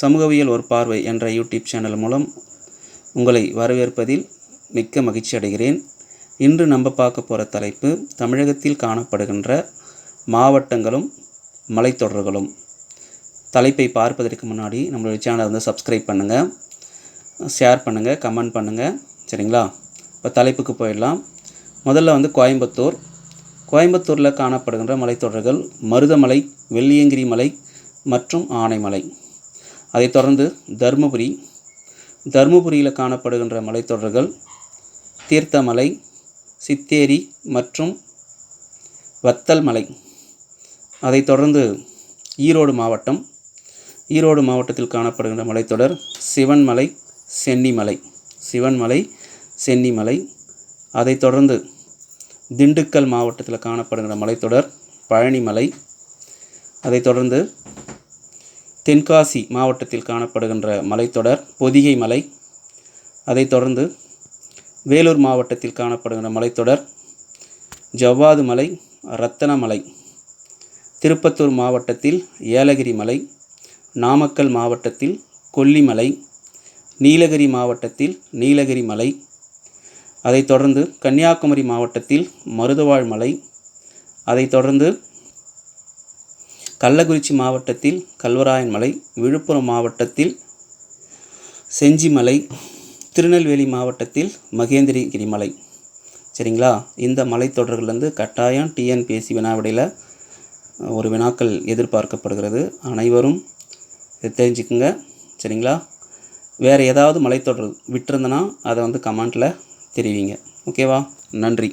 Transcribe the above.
சமூகவியல் ஒரு பார்வை என்ற யூடியூப் சேனல் மூலம் உங்களை வரவேற்பதில் மிக்க மகிழ்ச்சி அடைகிறேன். இன்று நம்ம பார்க்க போகிற தலைப்பு தமிழகத்தில் காணப்படுகின்ற மாவட்டங்களும் மலைத்தொடர்களும். தலைப்பை பார்ப்பதற்கு முன்னாடி நம்மளுடைய சேனலை வந்து சப்ஸ்கிரைப் பண்ணுங்கள் ஷேர் பண்ணுங்கள் கமெண்ட் பண்ணுங்கள் சரிங்களா? இப்போ தலைப்புக்கு போயிடலாம். முதல்ல வந்து கோயம்புத்தூர். கோயம்புத்தூரில் காணப்படுகின்ற மலைத்தொடர்கள் மருதமலை வெள்ளியங்கிரி மலை மற்றும் ஆனைமலை. அதைத் தொடர்ந்து தருமபுரி தருமபுரியில் காணப்படுகின்ற மலைத்தொடர்கள் தீர்த்தமலை சித்தேரி மற்றும் வத்தல் மலை. அதைத் தொடர்ந்து ஈரோடு மாவட்டம் ஈரோடு மாவட்டத்தில் காணப்படுகின்ற மலைத்தொடர் சிவன்மலை சென்னிமலை. சிவன்மலை சென்னிமலை. அதைத் தொடர்ந்து திண்டுக்கல் மாவட்டத்தில் காணப்படுகின்ற மலைத்தொடர் பழனிமலை. அதைத் தொடர்ந்து தென்காசி மாவட்டத்தில் காணப்படுகின்ற மலைத்தொடர் பொதிகை மலை. அதைத் தொடர்ந்து வேலூர் மாவட்டத்தில் காணப்படுகின்ற மலைத்தொடர் ஜவ்வாது மலை ரத்தனமலை திருப்பத்தூர் மாவட்டத்தில் ஏலகிரி மலை நாமக்கல் மாவட்டத்தில் கொல்லிமலை நீலகிரி மாவட்டத்தில் நீலகிரி மலை. அதைத் தொடர்ந்து கன்னியாகுமரி மாவட்டத்தில் மருதவாழ் மலை. அதைத் தொடர்ந்து கள்ளக்குறிச்சி மாவட்டத்தில் கல்வராயன் மலை விழுப்புரம் மாவட்டத்தில் செஞ்சிமலை திருநெல்வேலி மாவட்டத்தில் மகேந்திரகிரி மலை சரிங்களா? இந்த மலைத்தொடர்கள்லேருந்து கட்டாயம் டிஎன்பிஎஸ்சி வினாவிடையில் ஒரு வினாக்கள் எதிர்பார்க்கப்படுகிறது. அனைவரும் தெரிஞ்சுக்குங்க. சரிங்களா? வேறு ஏதாவது மலைத்தொடர் விட்டுருந்தனா அதை வந்து கமெண்ட்டில் தெரிவிங்க. ஓகேவா? நன்றி.